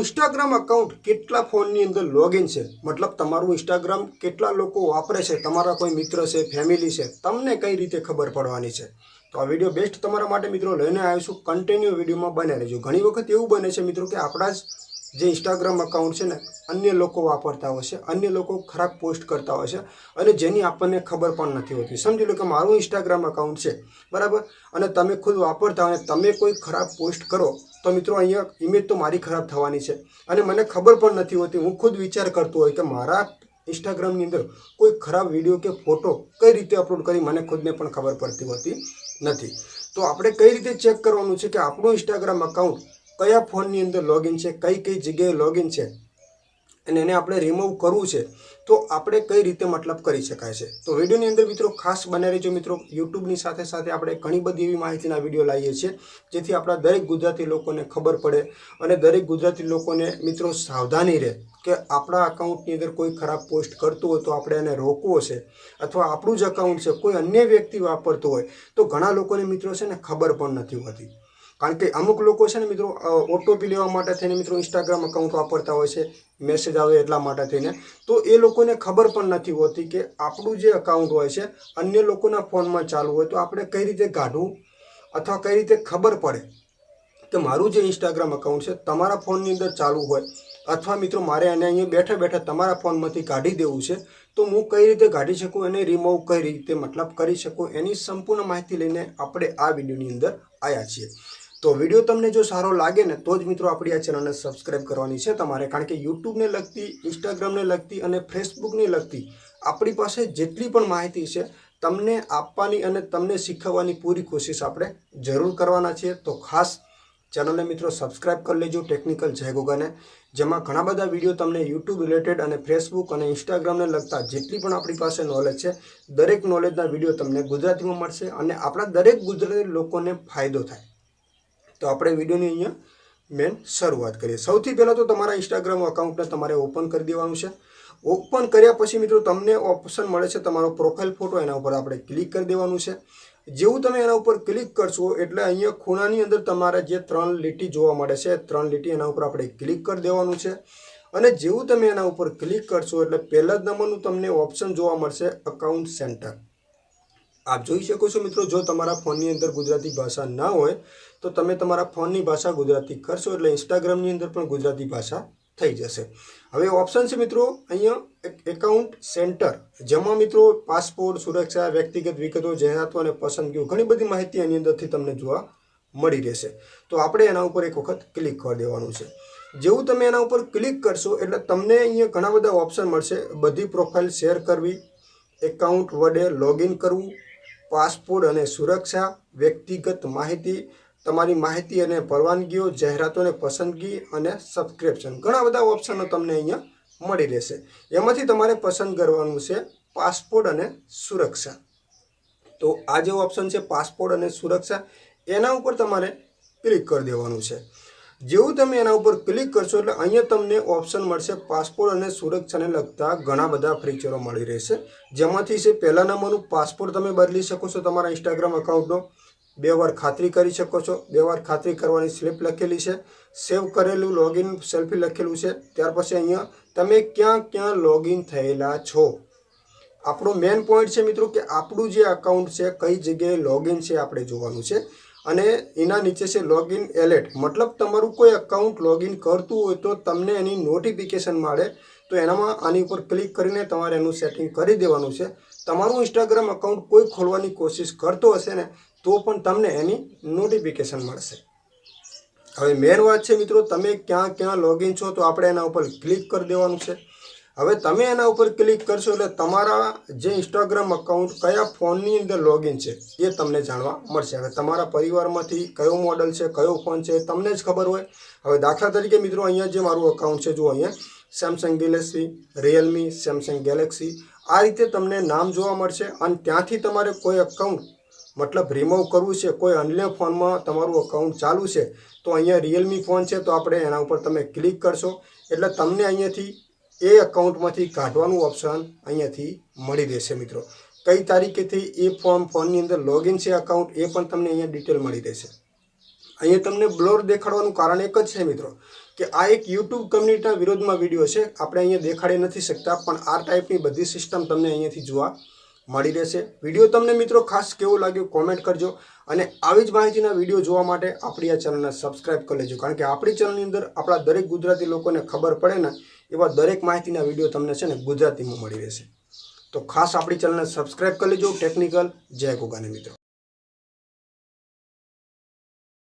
Instagram account કેટલા ફોનની અંદર લોગિન છે? મતલબ તમારું ઇન્સ્ટાગ્રામ કેટલા લોકો વાપરે છે? તમારા કોઈ મિત્ર છે ફેમિલી છે? તમને કઈ રીતે ખબર પડવાની છે? તો આ વીડિયો બેસ્ટ તમારા માટે મિત્રો લઈને આવીશું કન્ટિન્યુ વિડીયોમાં બને રહેજો. ઘણી વખત એવું બને છે મિત્રો કે આપણા જ જે ઇન્સ્ટાગ્રામ અકાઉન્ટ છે ને, અન્ય લોકો વાપરતા હોય છે, અન્ય લોકો ખરાબ પોસ્ટ કરતા હોય છે અને જેની આપણને ખબર પણ નથી હોતી. સમજી લો કે મારું ઇન્સ્ટાગ્રામ અકાઉન્ટ છે, બરાબર? અને તમે ખુદ વાપરતા હોય તમે કોઈ ખરાબ પોસ્ટ કરો, તો મિત્રો અહીંયા ઇમેજ તો મારી ખરાબ થવાની છે. અને મને ખબર પણ નથી હોતી. હું ખુદ વિચાર કરતો હોય કે મારા ઇન્સ્ટાગ્રામની અંદર કોઈ ખરાબ વીડિયો કે ફોટો કઈ રીતે અપલોડ કરી, મને ખુદને પણ ખબર પડતી હોતી નથી. તો આપણે કઈ રીતે ચેક કરવાનું છે કે આપણું ઇન્સ્ટાગ્રામ અકાઉન્ટ કયા ફોનની અંદર લોગિન છે, કઈ કઈ જગ્યાએ લોગિન છે અને એને આપણે રિમૂવ કરવું છે, તો આપણે કઈ રીતે મતલબ કરી શકાય છે. તો વિડીયોની અંદર મિત્રો ખાસ બને રહેજો મિત્રો, યુટ્યુબની સાથે સાથે આપણે ઘણી બધી એવી માહિતીના વીડિયો લાવીએ છીએ, જેથી આપણા દરેક ગુજરાતી લોકોને ખબર પડે અને દરેક ગુજરાતી લોકોને મિત્રો સાવધાની રહે કે આપણા અકાઉન્ટની અંદર કોઈ ખરાબ પોસ્ટ કરતું હોય તો આપણે એને રોકવો છે અથવા આપણું જ અકાઉન્ટ છે, કોઈ અન્ય વ્યક્તિ વાપરતો હોય તો ઘણા લોકોને મિત્રો છે ને ખબર પણ નથી હોતી. કારણ કે અમુક લોકો છે ને મિત્રો ઓટોપી લેવા માટે થઈને મિત્રો ઇન્સ્ટાગ્રામ અકાઉન્ટ વાપરતા હોય છે મેસેજ આવે એટલા માટે થઈને. તો એ લોકોને ખબર પણ નથી હોતી કે આપણું જે અકાઉન્ટ હોય છે, અન્ય લોકોના ફોનમાં ચાલુ હોય તો આપણે કઈ રીતે કાઢવું અથવા કઈ રીતે ખબર પડે કે મારું જે ઇન્સ્ટાગ્રામ અકાઉન્ટ છે, તમારા ફોનની અંદર ચાલુ હોય અથવા મિત્રો મારે એને અહીંયા બેઠા બેઠા તમારા ફોનમાંથી કાઢી દેવું છે, તો હું કઈ રીતે કાઢી શકું એને રિમૂવ કઈ રીતે, મતલબ કરી શકું એની સંપૂર્ણ માહિતી લઈને આપણે આ વિડીયોની અંદર આવ્યા છીએ. તો વીડિયો તમને જો સારો લાગે ને, તો જ મિત્રો આપણી આ ચેનલને સબસ્ક્રાઈબ કરવાની છે તમારે. કારણ કે યુટ્યુબને લગતી ઇન્સ્ટાગ્રામને લગતી અને ફેસબુકને લગતી આપણી પાસે જેટલી પણ માહિતી છે, તમને આપવાની અને તમને શીખવવાની પૂરી કોશિશ આપણે જરૂર કરવાના છીએ. તો ખાસ ચેનલને મિત્રો સબસ્ક્રાઇબ કરી લેજો ટેકનિકલ જય ગોગાને, જેમાં ઘણા બધા વીડિયો તમને યુટ્યુબ રિલેટેડ અને ફેસબુક અને ઇન્સ્ટાગ્રામને લગતા જેટલી પણ આપણી પાસે નોલેજ છે, દરેક નોલેજના વીડિયો તમને ગુજરાતીમાં મળશે અને આપણા દરેક ગુજરાતી લોકોને ફાયદો થાય. તો આપણે વિડીયોની અહીંયા મેન શરૂઆત કરીએ. સૌથી પહેલાં તો તમારા ઇન્સ્ટાગ્રામ અકાઉન્ટને તમારે ઓપન કરી દેવાનું છે. ઓપન કર્યા પછી મિત્રો તમને ઓપ્શન મળે છે તમારો પ્રોફાઇલ ફોટો એના ઉપર આપણે ક્લિક કરી દેવાનું છે. જેવું તમે એના ઉપર ક્લિક કરશો એટલે અહીંયા ખૂણાની અંદર તમારે જે ત્રણ લીટી જોવા મળે છે ત્રણ લીટી એના ઉપર આપણે ક્લિક કરી દેવાનું છે. અને જેવું તમે એના ઉપર ક્લિક કરશો એટલે પહેલા જ નંબરનું તમને ઓપ્શન જોવા મળશે અકાઉન્ટ સેન્ટર આપ જોઈ શકો છો મિત્રો, જો તમારા ફોનની અંદર ગુજરાતી ભાષા ના હોય તો તમે તમારા ફોનની ભાષા ગુજરાતી કરશો એટલે ઇન્સ્ટાગ્રામની અંદર પણ ગુજરાતી ભાષા થઈ જશે. હવે ઓપ્શન છે મિત્રો, અહીંયા એકાઉન્ટ સેન્ટર જેમાં મિત્રો પાસપોર્ટ સુરક્ષા, વ્યક્તિગત વિગતો, જાહેરાતો અને પસંદગીઓ ઘણી બધી માહિતી એની અંદરથી તમને જોવા મળી રહેશે. તો આપણે એના ઉપર એક વખત ક્લિક કરી દેવાનું છે. જેવું તમે એના ઉપર ક્લિક કરશો એટલે તમને અહીંયા ઘણા બધા ઓપ્શન મળશે. બધી પ્રોફાઇલ શેર કરવી એકાઉન્ટ વડે લોગિન કરવું પાસપોર્ટ અને સુરક્ષા, વ્યક્તિગત માહિતી તમારી માહિતી અને પરવાનગીઓ, જાહેરાતોને પસંદગી અને સબસ્ક્રિપ્શન ઘણા બધા ઓપ્શનો તમને અહીંયા મળી રહેશે. એમાંથી તમારે પસંદ કરવાનું છે પાસપોર્ટ અને સુરક્ષા. તો આ જે ઓપ્શન છે પાસપોર્ટ અને સુરક્ષા, એના ઉપર તમારે ક્લિક કરી દેવાનું છે. જેવું તમે એના ઉપર ક્લિક કરશો એટલે અહીંયા તમને ઓપ્શન મળશે પાસપોર્ટ અને સુરક્ષાને લગતા ઘણા બધા ફીચરો મળી રહેશે. જેમાંથી છે પહેલા નંબરનું પાસપોર્ટ તમે બદલી શકો છો તમારા ઇન્સ્ટાગ્રામ અકાઉન્ટનો બે વાર ખાતરી કરી શકો છો. બે વાર ખાતરી કરવાની સ્લિપ લખેલી છે. સેવ કરેલું લોગિન સેલ્ફી લખેલું છે. ત્યાર પછી અહીંયા તમે ક્યાં ક્યાં લોગિન થયેલા છો? આપણો મેઇન પોઈન્ટ છે મિત્રો કે આપણું જે અકાઉન્ટ છે, કઈ જગ્યાએ લોગિન છે આપણે જોવાનું છે. અને એના નીચે છે લોગિન એલર્ટ મતલબ તમારું કોઈ અકાઉન્ટ લોગિન કરતું હોય તો તમને એની નોટિફિકેશન મળે. તો એનામાં આની ઉપર ક્લિક કરીને તમારે એનું સેટિંગ કરી દેવાનું છે. તમારું ઇન્સ્ટાગ્રામ અકાઉન્ટ કોઈ ખોલવાની કોશિશ કરતો હશે ને તો પણ તમને એની નોટિફિકેશન મળશે. હવે મેન વાત છે મિત્રો, તમે ક્યાં ક્યાં લોગિન છો તો આપણે એના ઉપર ક્લિક કરી દેવાનું છે. હવે તમે એના ઉપર ક્લિક કરશો એટલે તમારા જે ઇન્સ્ટાગ્રામ અકાઉન્ટ કયા ફોનની અંદર લોગિન છે એ તમને જાણવા મળશે. હવે તમારા પરિવારમાંથી કયો મોડલ છે, કયો ફોન છે તમને જ ખબર હોય. હવે દાખલા તરીકે મિત્રો, અહીંયા જે મારું અકાઉન્ટ છે, જુઓ અહીંયા. Samsung Galaxy Realme Samsung Galaxy આ રીતે તમને નામ જોવા મળશે અને ત્યાંથી તમારે કોઈ અકાઉન્ટ મતલબ રિમૂવ કરવું છે, કોઈ અન્ય ફોનમાં તમારું અકાઉન્ટ ચાલુ છે, તો અહીંયા રિયલમી ફોન છે, તો આપણે એના ઉપર તમે ક્લિક કરશો. એટલે તમને અહીંયાથી એ અકાઉન્ટમાંથી કાઢવાનું ઓપ્શન અહીંયાથી મળી રહેશે મિત્રો. કઈ તારીખેથી એ ફોર્મ ફોનની અંદર લોગિન છે અકાઉન્ટ એ પણ તમને અહીંયા ડિટેલ મળી રહેશે. અહીંયા તમને બ્લોર દેખાડવાનું કારણ એક જ છે મિત્રો, કે આ એક યુટ્યુબ કમ્યુનિટીના વિરોધમાં વીડિયો છે. આપણે અહીંયા દેખાડી નથી શકતા, પણ આ ટાઈપની બધી સિસ્ટમ તમને અહીંયાથી જોવા મળી રહેશે. વીડિયો તમને મિત્રો ખાસ કેવું લાગ્યું કોમેન્ટ કરજો. અને આવી જ માહિતીના વીડિયો જોવા માટે આપણી આ ચેનલને સબસ્ક્રાઇબ કરી લેજો. કારણ કે આપણી ચેનલની અંદર આપણા દરેક ગુજરાતી લોકોને ખબર પડે ને, એવા દરેક માહિતીના વીડિયો તમને છે ને ગુજરાતીમાં મળી રહેશે. તો ખાસ આપણી ચેનલને સબસ્ક્રાઇબ કરી લેજો. ટેકનિકલ જય ગોગાને મિત્રો.